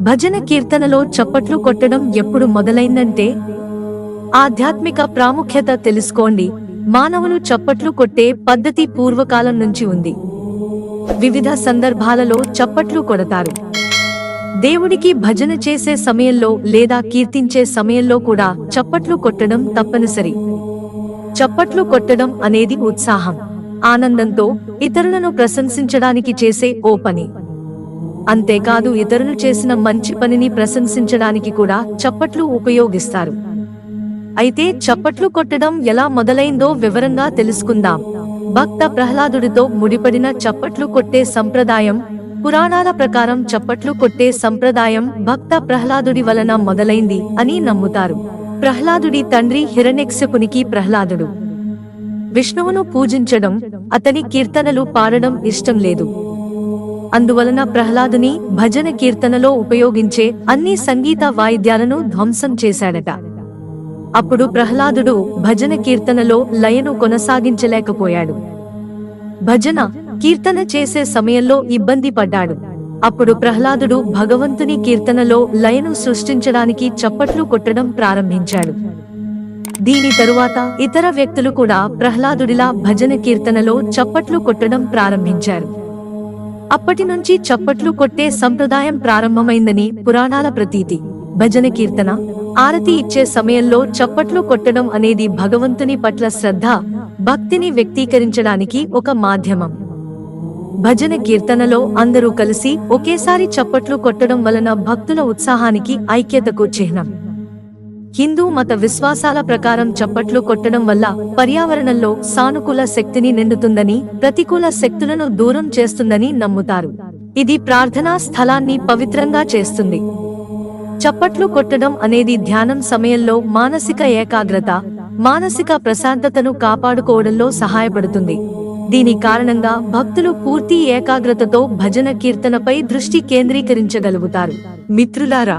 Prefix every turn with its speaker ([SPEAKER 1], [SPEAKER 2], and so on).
[SPEAKER 1] భజన కీర్తనలో చప్పట్లు కొట్టడం ఎప్పుడు మొదలైందంటే ఆధ్యాత్మిక ప్రాముఖ్యత తెలుసుకోండి. మానవులు చప్పట్లు కొట్టే పద్ధతి పూర్వకాలం నుంచి ఉంది. వివిధ సందర్భాలలో చప్పట్లు కొడతారు. దేవుడికి భజన చేసే సమయంలో లేదా కీర్తించే సమయంలో కూడా చప్పట్లు కొట్టడం తప్పనిసరి. చప్పట్లు కొట్టడం అనేది ఉత్సాహం ఆనందంతో ఇతరులను ప్రశంసించడానికి చేసే ఓ పని. అంతేకాదు ఇతరులు చేసిన మంచి పనిని ప్రశంసించడానికి కూడా చప్పట్లు ఉపయోగిస్తారు. అయితే చప్పట్లు కొట్టడం ఎలా మొదలైందో వివరంగా తెలుసుకుందాం. భక్త ప్రహ్లాదుడితో ముడిపడిన చప్పట్లు కొట్టే సంప్రదాయం పురాణాల ప్రకారం చప్పట్లు కొట్టే సంప్రదాయం భక్త ప్రహ్లాదుడి వలన మొదలైంది అని నమ్ముతారు. ప్రహ్లాదుడి తండ్రి హిరణ్యక్షకునికి ప్రహ్లాదుడు. విష్ణువును పూజించడం అతని కీర్తనలు పాడడం ఇష్టం లేదు. అందువలన ప్రహ్లాదుని భజన కీర్తనలో ఉపయోగించే అన్ని సంగీత వాయిద్యాలను ధ్వంసం చేశాడట. అప్పుడు ప్రహ్లాదుడు భజన కీర్తనలో లయను కొనసాగించలేకపోయాడు. భజన కీర్తన చేసే సమయంలో ఇబ్బంది పడ్డాడు. అప్పుడు ప్రహ్లాదుడు భగవంతుని కీర్తనలో లయను సృష్టించడానికి చప్పట్లు కొట్టడం ప్రారంభించాడు. దీని తరువాత ఇతర వ్యక్తులు కూడా ప్రహ్లాదుడిలా భజన కీర్తనలో చప్పట్లు కొట్టడం ప్రారంభించారు. అప్పటి నుంచి చప్పట్లు కొట్టే సంప్రదాయం ప్రారంభమైందని పురాణాల ప్రతీతి. భజన కీర్తన ఆరతి ఇచ్చే సమయంలో చప్పట్లు కొట్టడం అనేది భగవంతుని పట్ల శ్రద్ధ భక్తిని వ్యక్తీకరించడానికి ఒక మాధ్యమం. భజన కీర్తనలో అందరూ కలిసి ఒకేసారి చప్పట్లు కొట్టడం వలన భక్తుల ఉత్సాహానికి ఐక్యతకు చిహ్నం. హిందూ మత విశ్వాసాల ప్రకారం చప్పట్లు కొట్టడం వల్ల పర్యావరణంలో సానుకూల శక్తిని నిండుతుందని ప్రతికూల శక్తులను దూరం చేస్తుందని నమ్ముతారు. ఇది ప్రార్థనా స్థలాన్ని పవిత్రంగా చేస్తుంది. చప్పట్లు కొట్టడం అనేది ధ్యానం సమయంలో మానసిక ఏకాగ్రత మానసిక ప్రశాంతతను కాపాడుకోవడంలో సహాయపడుతుంది. దీని కారణంగా భక్తులు పూర్తి ఏకాగ్రతతో భజన కీర్తనపై దృష్టి కేంద్రీకరించగలుగుతారు. మిత్రులారా